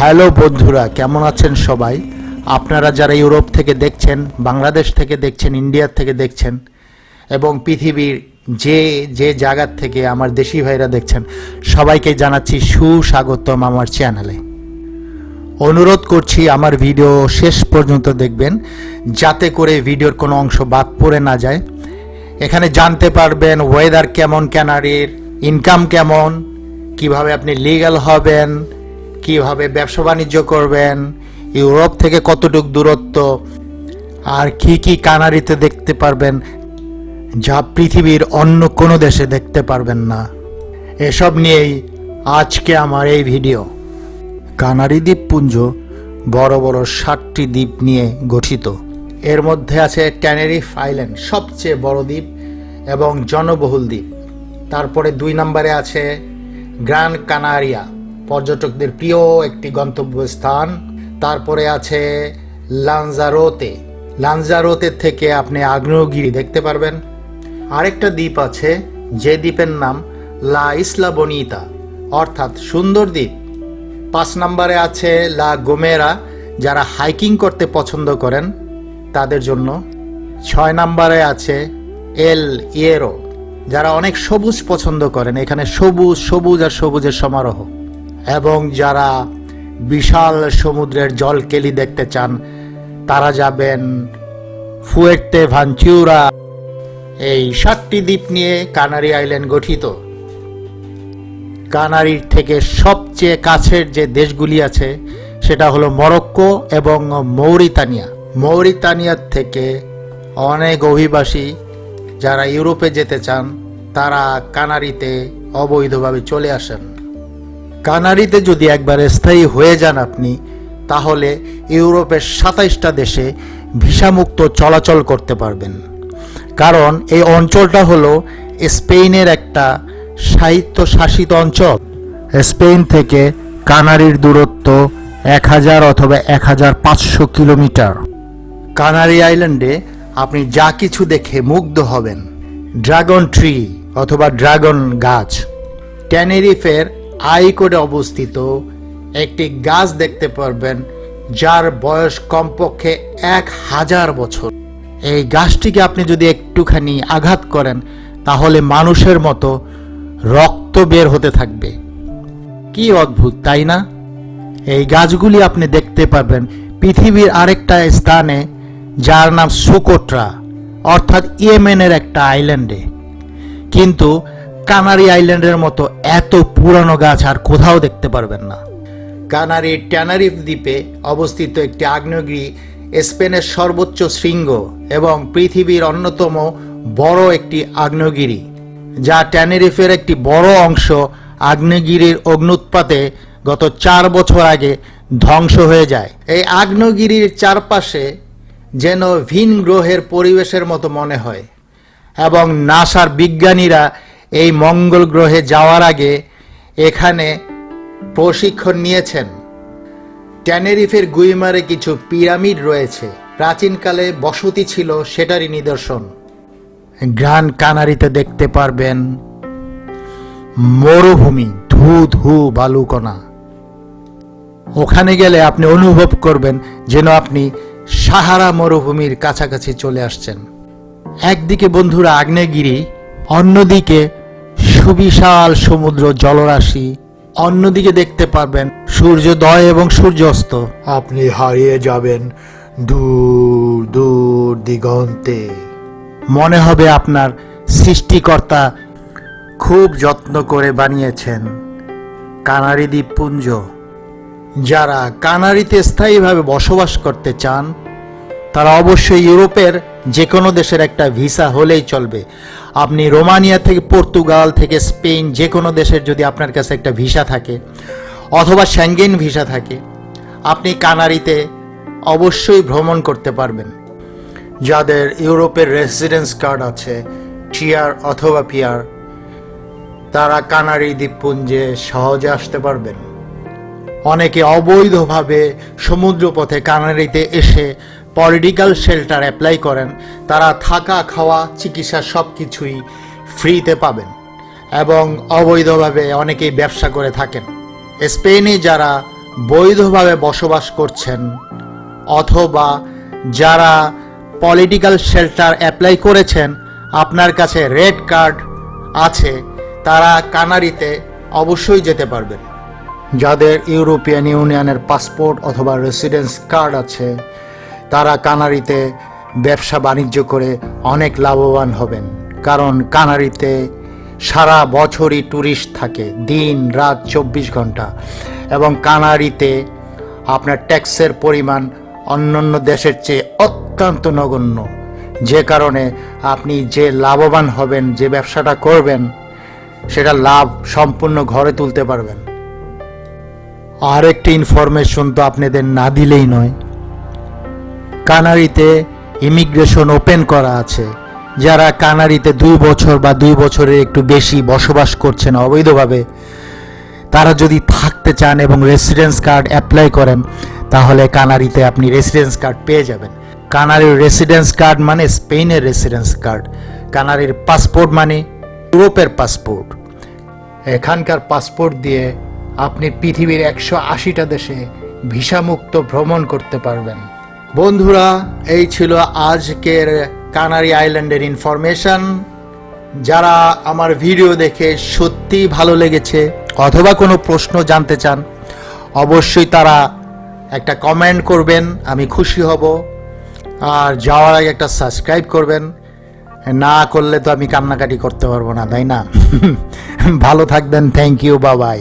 Hello বন্ধুরা, কেমন আছেন সবাই? আপনারা যারা ইউরোপ থেকে দেখছেন, বাংলাদেশ থেকে দেখছেন ইন্ডিয়ার থেকে দেখছেন, এবং পৃথিবীর যে যে জায়গার থেকে আমার দেশি ভাইরা দেখছেন, সবাইকে জানাচ্ছি সুস্বাগতম আমার চ্যানেলে। অনুরোধ করছি আমার ভিডিও শেষ পর্যন্ত দেখবেন, যাতে করে ভিডিওর কোনো অংশ বাদ পড়ে না যায়। এখানে জানতে পারবেন ওয়েদার কেমন ক্যানারির ইনকাম কেমন, কীভাবে আপনি লিগ্যাল হবেন কীভাবে ব্যবসা বাণিজ্য করবেন, ইউরোপ থেকে কতটুক দূরত্ব, আর কি কি কানারিতে দেখতে পারবেন যা পৃথিবীর অন্য কোনো দেশে দেখতে পারবেন না। এসব নিয়েই আজকে আমার এই ভিডিও। কানারি দ্বীপপুঞ্জ বড় বড় ষাটটি দ্বীপ নিয়ে গঠিত। এর মধ্যে আছে ট্যানেরিফ আইল্যান্ড, সবচেয়ে বড় দ্বীপ এবং জনবহুল দ্বীপ। তারপরে দুই নম্বরে আছে গ্র্যান্ড কানারিয়া। পর্যটকদের প্রিয় একটি গন্তব্যস্থান। তারপরে আছে লানজারোতে। লানজারোতে থেকে আপনি আগ্নেয়গিরি দেখতে পারবেন। আরেকটা দ্বীপ আছে, যে দ্বীপের নাম লা ইসলা বনিতা, অর্থাৎ সুন্দর দ্বীপ। পাঁচ নম্বরে আছে লা গোমেরা, যারা হাইকিং করতে পছন্দ করেন তাদের জন্য। ছয় নম্বরে আছে এল ইয়েরো, যারা অনেক সবুজ পছন্দ করেন, এখানে সবুজ সবুজ আর সবুজের সমারোহ। এবং যারা বিশাল সমুদ্রের জলকেলি দেখতে চান, তারা যাবেন ফুয়ের্তে ভানচিউরা এই সাতটি দ্বীপ নিয়ে কানারি আইল্যান্ড গঠিত। কানারির থেকে সবচেয়ে কাছের যে দেশগুলি আছে, সেটা হলো মরক্কো এবং মৌরিতানিয়া। মৌরিতানিয়ার থেকে অনেক অভিবাসী যারা ইউরোপে যেতে চান, তারা কানারিতে অবৈধভাবে চলে আসেন। কানারিতে যদি একবার স্থায়ী হয়ে যান আপনি, তাহলে ইউরোপের সাতাইশটা দেশে ভিসামুক্ত চলাচল করতে পারবেন। কারণ এই অঞ্চলটা হলো স্পেনের একটা সাহিত্য শাসিত অঞ্চল। স্পেন থেকে কানারির দূরত্ব এক হাজার অথবা এক হাজার পাঁচশো কিলোমিটার। কানারি আইল্যান্ডে আপনি যা কিছু দেখে মুগ্ধ হবেন, ড্রাগন ট্রি অথবা ড্রাগন গাছ। ট্যানেরিফের আইকোডে অবস্থিত একটি গাছ দেখতে পারবেন, যার বয়স কমপক্ষে এক হাজার বছর। এই গাছটিকে আপনি যদি একটুখানি আঘাত করেন, তাহলে মানুষের মতো রক্ত বের হতে থাকবে। কি অদ্ভুত, তাই না? এই গাছগুলি আপনি দেখতে পারবেন পৃথিবীর আরেকটা স্থানে, যার নাম সুকোট্রা, অর্থাৎ ইয়েমেনের একটা আইল্যান্ডে। কিন্তু কানারি আইল্যান্ডের মতো এত পুরানো গাছ আর কোথাও দেখতে পারবেন না। কানারি ট্যানারিফ দ্বীপে অবস্থিত একটি আগ্নেয়গিরি স্পেনের সর্বোচ্চ শৃঙ্গ এবং পৃথিবীর অন্যতম বড় একটি আগ্নেয়গিরি, যা ট্যানেরিফের একটি বড় অংশ আগ্নেয়গিরির অগ্নুৎপাতে গত চার বছর আগে ধ্বংস হয়ে যায়। এই আগ্নেয়গিরির চারপাশে যেন ভিন গ্রহের পরিবেশের মতো মনে হয় এবং নাসার বিজ্ঞানীরা এই মঙ্গল গ্রহে যাওয়ার আগে এখানে প্রশিক্ষণ নিয়েছেন। ট্যানেরিফের গুইমারে কিছু পিরামিড রয়েছে। প্রাচীনকালে বসতি ছিল সেটারই নিদর্শন। গ্রান কানারিতে দেখতে পারবেন মরুভূমি ধু ধু বালুকণা। ওখানে গেলে আপনি অনুভব করবেন যেন আপনি সাহারা মরুভূমির কাছাকাছি চলে আসছেন। একদিকে বন্ধুরা আগ্নেয়গিরি, অন্যদিকে সুবিশাল সমুদ্র জলরাশি। অন্যদিকে দেখতে পারবেন সূর্যোদয় এবং সূর্যাস্ত। আপনি হারিয়ে যাবেন দূর দূর দিগন্তে। মনে হবে আপনার সৃষ্টিকর্তা খুব যত্ন করে বানিয়েছেন। কানারি দ্বীপপুঞ্জ। যারা কানারিতে স্থায়ীভাবে বসবাস করতে চান তারা অবশ্যই ইউরোপের যে কোনো দেশের একটা ভিসা হলেই চলবে। আপনি রোমানিয়া থেকে পর্তুগাল থেকে স্পেন যে কোনো দেশের যদি আপনার কাছে একটা ভিসা থাকে, অথবা স্যাঙ্গেন ভিসা থাকে, আপনি কানারিতে অবশ্যই ভ্রমণ করতে পারবেন। যাদের ইউরোপের রেসিডেন্স কার্ড আছে টিআর অথবা পিয়ার তারা কানারি দ্বীপপুঞ্জে সহজে আসতে পারবেন। অনেকে অবৈধভাবে সমুদ্রপথে কানারিতে এসে পলিটিক্যাল শেল্টার অ্যাপ্লাই করেন। তারা থাকা, খাওয়া, চিকিৎসা সব কিছুই ফ্রিতে পাবেন এবং অবৈধভাবে অনেকেই ব্যবসা করে থাকেন। স্পেনে যারা বৈধভাবে বসবাস করছেন অথবা যারা পলিটিক্যাল শেল্টার অ্যাপ্লাই করেছেন, আপনার কাছে রেড কার্ড আছে, তারা কানারিতে অবশ্যই যেতে পারবেন। যাদের ইউরোপিয়ান ইউনিয়নের পাসপোর্ট অথবা রেসিডেন্স কার্ড আছে তারা কানারিতে ব্যবসা বাণিজ্য করে অনেক লাভবান হবেন। কারণ কানারিতে সারা বছরই ট্যুরিস্ট থাকে, দিন, রাত চব্বিশ ঘণ্টা। এবং কানারিতে আপনার ট্যাক্সের পরিমাণ অন্যান্য দেশের চেয়ে অত্যন্ত নগণ্য। যে কারণে আপনি যে লাভবান হবেন, যে ব্যবসাটা করবেন, সেটা লাভ সম্পূর্ণ ঘরে তুলতে পারবেন। আর একটি ইনফরমেশন তো আপনাদের না দিলেই নয়। কানারিতে ইমিগ্রেশন ওপেন করা আছে, যারা কানারিতে দুই বছর বা দুই বছরের একটু বেশি বসবাস করছেন অবৈধভাবে, তারা যদি থাকতে চান এবং রেসিডেন্স কার্ড অ্যাপ্লাই করেন, তাহলে কানারিতে আপনি রেসিডেন্স কার্ড পেয়ে যাবেন। কানারির রেসিডেন্স কার্ড মানে স্পেনের রেসিডেন্স কার্ড কানারির পাসপোর্ট মানে ইউরোপের পাসপোর্ট এখানকার পাসপোর্ট দিয়ে আপনি পৃথিবীর একশো আশিটা দেশে ভিসামুক্ত ভ্রমণ করতে পারবেন। বন্ধুরা, এই ছিল আজকের কানারি আইল্যান্ডের ইনফরমেশন। যারা আমার ভিডিও দেখে সত্যি ভালো লেগেছে অথবা কোনো প্রশ্ন জানতে চান, অবশ্যই তারা একটা কমেন্ট করবেন, আমি খুশি হব। আর যাওয়ার আগে একটা সাবস্ক্রাইব করবেন। না করলে তো আমি কান্নাকাটি করতে পারব না, তাই না? ভালো থাকবেন, থ্যাংক ইউ, বাবাই।